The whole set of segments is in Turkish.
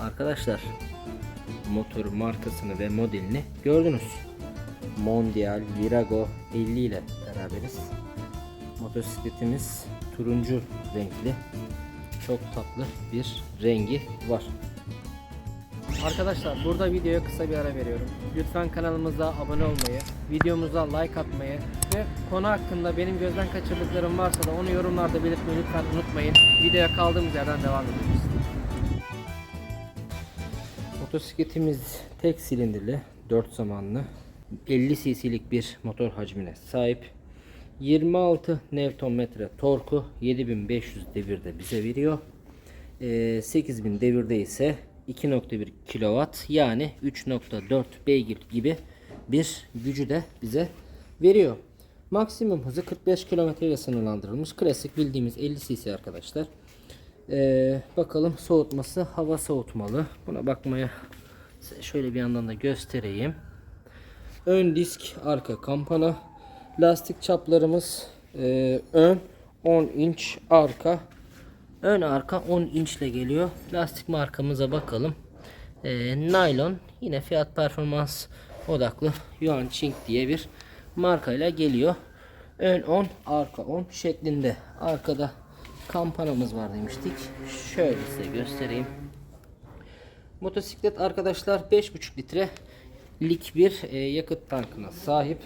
arkadaşlar motor markasını ve modelini gördünüz. Mondial Virago 50 ile beraberiz. Motosikletimiz turuncu renkli. Çok tatlı bir rengi var. Arkadaşlar burada videoya kısa bir ara veriyorum. Lütfen kanalımıza abone olmayı, videomuza like atmayı ve konu hakkında benim gözden kaçırdıklarım varsa da onu yorumlarda belirtmeyi lütfen unutmayın. Videoya kaldığımız yerden devam ediyoruz. Motosikletimiz tek silindirli, 4 zamanlı, 50 cc'lik bir motor hacmine sahip. 26 Nm torku 7500 devirde bize veriyor. Ee, 8000 devirde ise 2.1 kW yani 3.4 beygir gibi bir gücü de bize veriyor. Maksimum hızı 45 km ile sınırlandırılmış. Klasik bildiğimiz 50 cc arkadaşlar. Ee, bakalım soğutması hava soğutmalı. Buna bakmaya şöyle bir yandan da göstereyim. Ön disk, arka kampana. Lastik çaplarımız e, ön 10 inç, arka ön arka 10 inçle geliyor. Lastik markamıza bakalım. E, naylon yine fiyat performans odaklı Yuan Ching diye bir markayla geliyor. Ön 10, arka 10 şeklinde. Arkada kampanamız var demiştik. Şöyle size göstereyim. Motosiklet arkadaşlar 5,5 litrelik bir e, yakıt tankına sahip.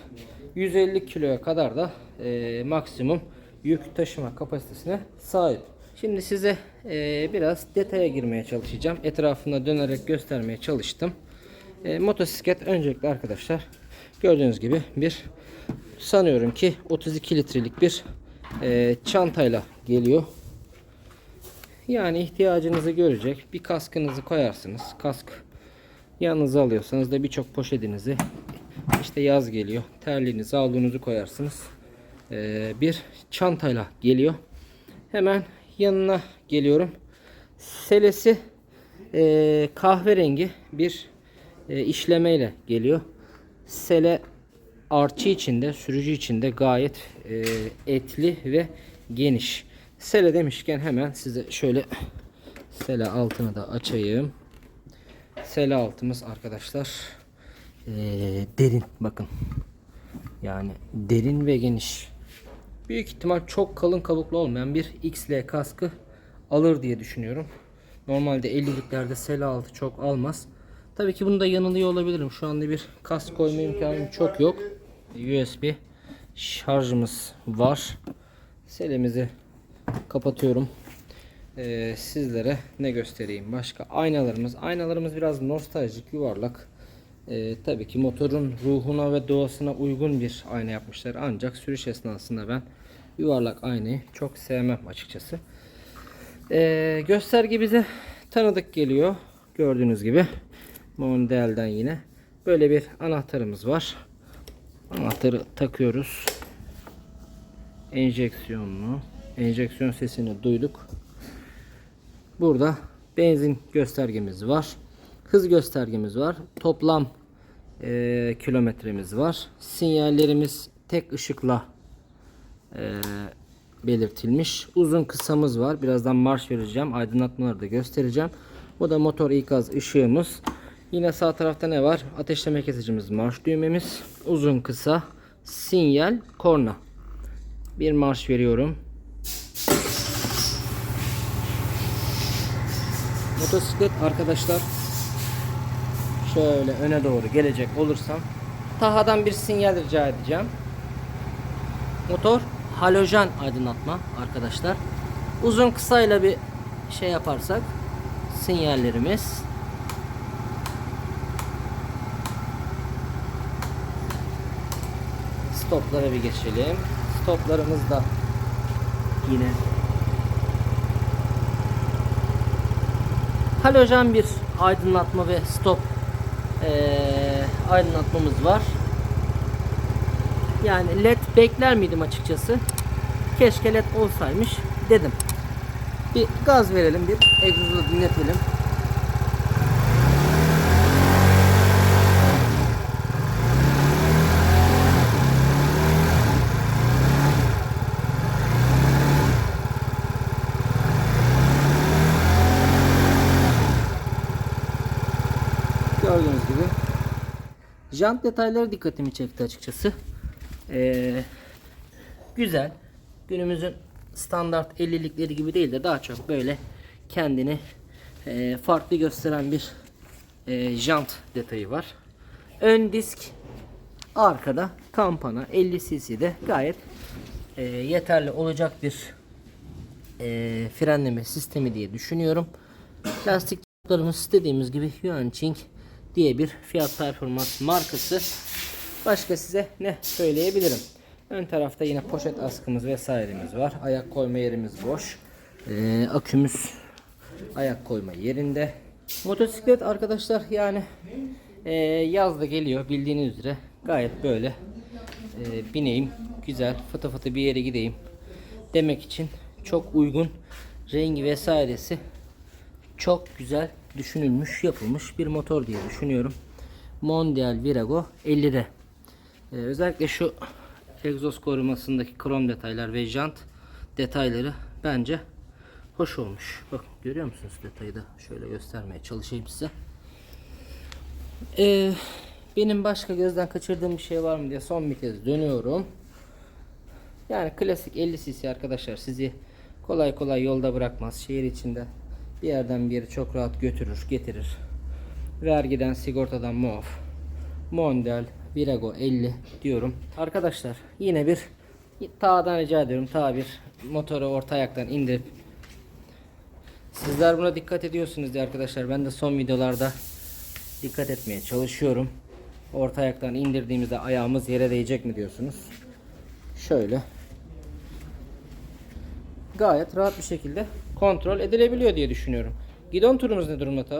150 kiloya kadar da e, maksimum yük taşıma kapasitesine sahip. Şimdi size e, biraz detaya girmeye çalışacağım. Etrafında dönerek göstermeye çalıştım. E, motosiklet öncelikle arkadaşlar gördüğünüz gibi bir sanıyorum ki 32 litrelik bir e, çantayla geliyor. Yani ihtiyacınızı görecek bir kaskınızı koyarsınız. Kask yanınıza alıyorsanız da birçok poşetinizi işte yaz geliyor. Terliğinizi, havlunuzu koyarsınız. Ee, bir çantayla geliyor. Hemen yanına geliyorum. Selesi e, kahverengi bir e, işlemeyle geliyor. Sele arçı içinde, sürücü içinde gayet e, etli ve geniş. Sele demişken hemen size şöyle sele altını da açayım. Sele altımız arkadaşlar ee, derin bakın. Yani derin ve geniş. Büyük ihtimal çok kalın kabuklu olmayan bir XL kaskı alır diye düşünüyorum. Normalde 50'liklerde sele altı çok almaz. Tabii ki bunda yanılıyor olabilirim. Şu anda bir kask koyma imkanım çok yok. USB şarjımız var. Selemizi kapatıyorum. Ee, sizlere ne göstereyim? Başka aynalarımız. Aynalarımız biraz nostaljik yuvarlak. Ee, tabii ki motorun ruhuna ve doğasına uygun bir ayna yapmışlar. Ancak sürüş esnasında ben yuvarlak aynayı çok sevmem açıkçası. Ee, gösterge bize tanıdık geliyor. Gördüğünüz gibi Mondial'den yine böyle bir anahtarımız var. Anahtarı takıyoruz. Enjeksiyonlu enjeksiyon sesini duyduk Burada benzin göstergemiz var. Hız göstergemiz var. Toplam e, kilometremiz var. Sinyallerimiz tek ışıkla e, belirtilmiş. Uzun kısamız var. Birazdan marş vereceğim. Aydınlatmaları da göstereceğim. Bu da motor ikaz ışığımız. Yine sağ tarafta ne var? Ateşleme kesicimiz, marş düğmemiz, uzun kısa, sinyal, korna. Bir marş veriyorum. Motosiklet arkadaşlar şöyle öne doğru gelecek olursam Taha'dan bir sinyal rica edeceğim. Motor halojen aydınlatma arkadaşlar. Uzun kısayla bir şey yaparsak sinyallerimiz stoplara bir geçelim. Stoplarımız da yine halojen bir aydınlatma ve stop ee, aydınlatmamız var. Yani led bekler miydim açıkçası. Keşke led olsaymış dedim. Bir gaz verelim bir egzozu dinletelim. Gördüğünüz gibi. Jant detayları dikkatimi çekti açıkçası. Ee, güzel. Günümüzün standart 50'likleri gibi değil de daha çok böyle kendini e, farklı gösteren bir e, jant detayı var. Ön disk arkada kampana 50 cc'de gayet e, yeterli olacak bir e, frenleme sistemi diye düşünüyorum. Lastiklerimiz dediğimiz gibi Yuanqing diye bir fiyat performans markası. Başka size ne söyleyebilirim? Ön tarafta yine poşet askımız vesairemiz var. Ayak koyma yerimiz boş. E, akümüz ayak koyma yerinde. Motosiklet arkadaşlar yani e, yaz da geliyor bildiğiniz üzere gayet böyle e, bineyim güzel fıtı fıtı bir yere gideyim demek için çok uygun rengi vesairesi çok güzel düşünülmüş yapılmış bir motor diye düşünüyorum. Mondial Virago 50'de. Ee, özellikle şu egzoz korumasındaki krom detaylar ve jant detayları bence hoş olmuş. Bakın görüyor musunuz detayı da şöyle göstermeye çalışayım size. Ee, benim başka gözden kaçırdığım bir şey var mı diye son bir kez dönüyorum. Yani klasik 50 cc arkadaşlar sizi kolay kolay yolda bırakmaz. Şehir içinde bir yerden bir yere çok rahat götürür, getirir. Vergiden, sigortadan muaf. Mondial Virago 50 diyorum. Arkadaşlar yine bir tağdan rica ediyorum. Ta bir motoru orta ayaktan indirip Sizler buna dikkat ediyorsunuz diye arkadaşlar. Ben de son videolarda dikkat etmeye çalışıyorum. Orta ayaktan indirdiğimizde ayağımız yere değecek mi diyorsunuz. Şöyle. Gayet rahat bir şekilde kontrol edilebiliyor diye düşünüyorum. Gidon turumuz ne durumda ta?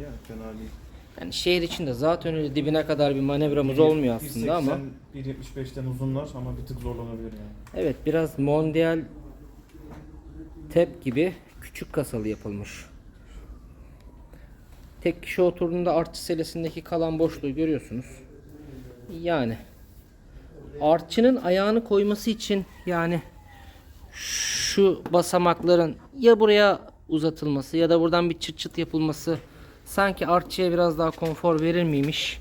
Ya fena değil. Yani şehir içinde zaten öyle dibine kadar bir manevramız olmuyor aslında ama 1.75'ten uzunlar ama bir tık zorlanabilir yani. evet biraz mondial tep gibi küçük kasalı yapılmış. Tek kişi oturduğunda artçı selesindeki kalan boşluğu görüyorsunuz. Yani artçının ayağını koyması için yani şu basamakların ya buraya uzatılması ya da buradan bir çıt çıt yapılması sanki artçıya biraz daha konfor verir miymiş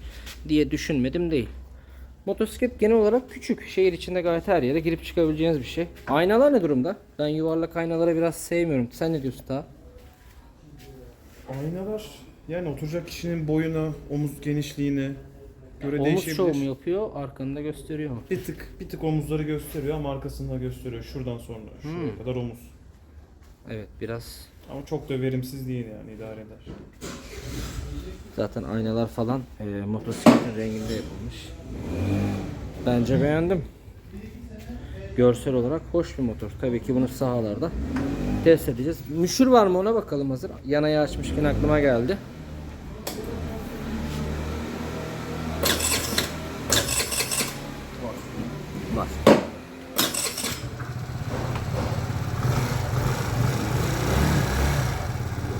diye düşünmedim değil. Motosiklet genel olarak küçük. Şehir içinde gayet her yere girip çıkabileceğiniz bir şey. Aynalar ne durumda? Ben yuvarlak aynaları biraz sevmiyorum. Sen ne diyorsun ta? Aynalar yani oturacak kişinin boyuna, omuz genişliğine göre Omuz değişebilir. şovu mu yapıyor? Arkanı da gösteriyor mu? Bir tık bir tık omuzları gösteriyor ama arkasını da gösteriyor. Şuradan sonra şuraya Hmm. kadar omuz. Evet biraz Ama çok da verimsiz değil yani idare eder. Zaten aynalar falan e, motosikletin renginde yapılmış. Bence beğendim. Görsel olarak hoş bir motor. Tabii ki bunu sahalarda test edeceğiz. Müşür var mı ona bakalım hazır. Yanayı açmışken aklıma geldi. Var.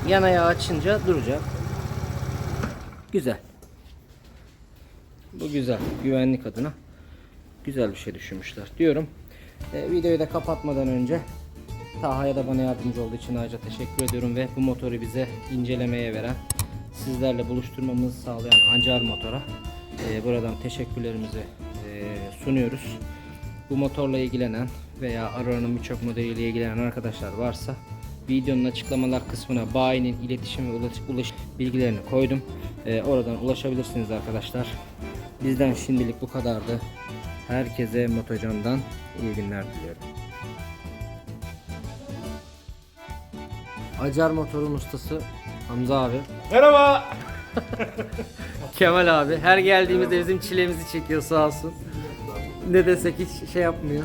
Yan ayağı açınca duracak. Güzel. Bu güzel. Güvenlik adına güzel bir şey düşünmüşler diyorum. E, videoyu da kapatmadan önce Taha'ya da bana yardımcı olduğu için ayrıca teşekkür ediyorum ve bu motoru bize incelemeye veren, sizlerle buluşturmamızı sağlayan Ancar Motor'a e, buradan teşekkürlerimizi e, sunuyoruz. Bu motorla ilgilenen veya Aurora'nın birçok modeliyle ilgilenen arkadaşlar varsa videonun açıklamalar kısmına bayinin iletişim ve ulaş, ulaş bilgilerini koydum. Ee, oradan ulaşabilirsiniz arkadaşlar. Bizden şimdilik bu kadardı. Herkese Motocan'dan iyi günler diliyorum. Acar motorun ustası Hamza abi. Merhaba. Kemal abi her geldiğimizde bizim çilemizi çekiyor sağ olsun. Ne desek hiç şey yapmıyor.